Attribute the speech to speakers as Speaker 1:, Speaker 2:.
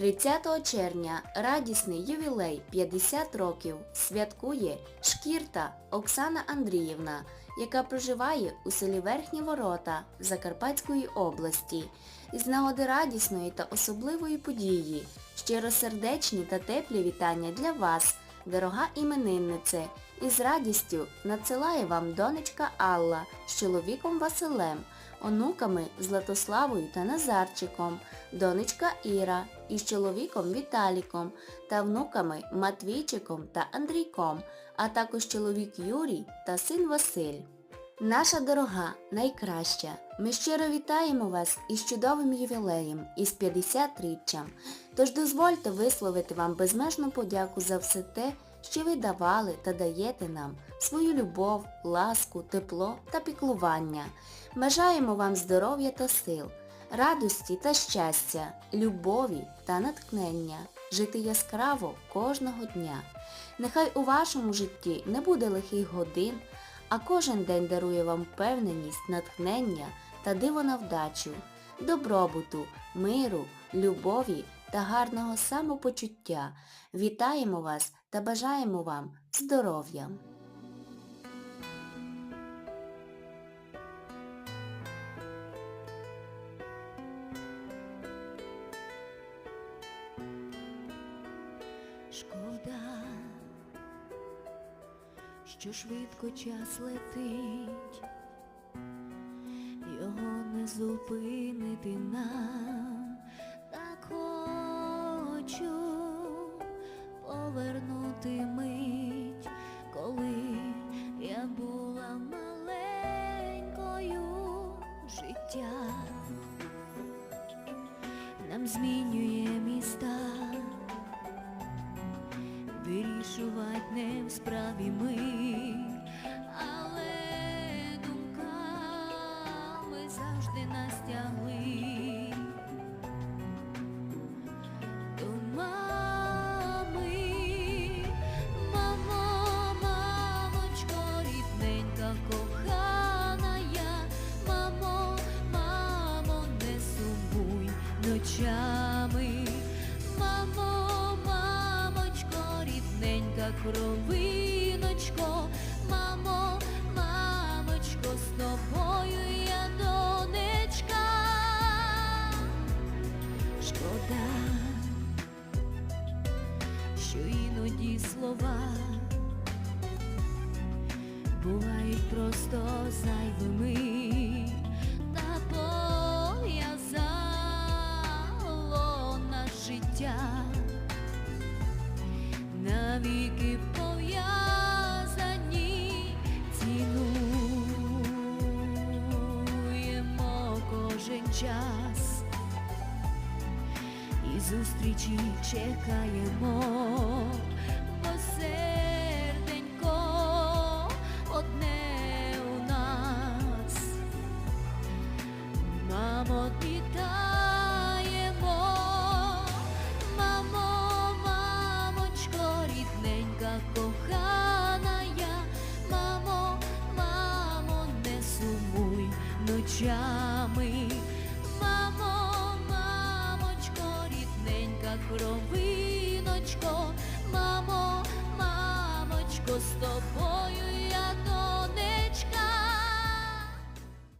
Speaker 1: 30 червня радісний ювілей 50 років святкує шкірта Оксана Андріївна, яка проживає у селі Верхні Ворота Закарпатської області. Із нагоди радісної та особливої події щиросердечні та теплі вітання для вас, дорога імениннице, і з радістю надсилає вам донечка Алла з чоловіком Василем, онуками Златославою та Назарчиком, донечка Іра із чоловіком Віталіком та внуками Матвійчиком та Андрійком, а також чоловік Юрій та син Василь. Наша дорога, найкраща, ми щиро вітаємо вас із чудовим ювілеєм, із 50-річчям. Тож дозвольте висловити вам безмежну подяку за все те, що ви давали та даєте нам свою любов, ласку, тепло та піклування. Бажаємо вам здоров'я та сил, радості та щастя, любові та натхнення, жити яскраво кожного дня. Нехай у вашому житті не буде лихих годин, а кожен день дарує вам впевненість, натхнення та диво на вдачу, добробуту, миру, любові та гарного самопочуття. Вітаємо вас та бажаємо вам здоров'я!
Speaker 2: Шкода, що швидко час летить, його не зупинити нам, життя, нам змінює міста. Вирішувати не в справі ми, але думками завжди нас кровиночко, мамо, мамочко, з тобою я донечка. Шкода, що іноді слова бувають просто зайвими час. І зустрічі чекаємо, бо серденько одне у нас. Мамо, вітаємо, мамо, мамочко, рідненька, кохана мамо, мамо, не сумуй ночами, кровиночко, мамо, мамочко, з тобою.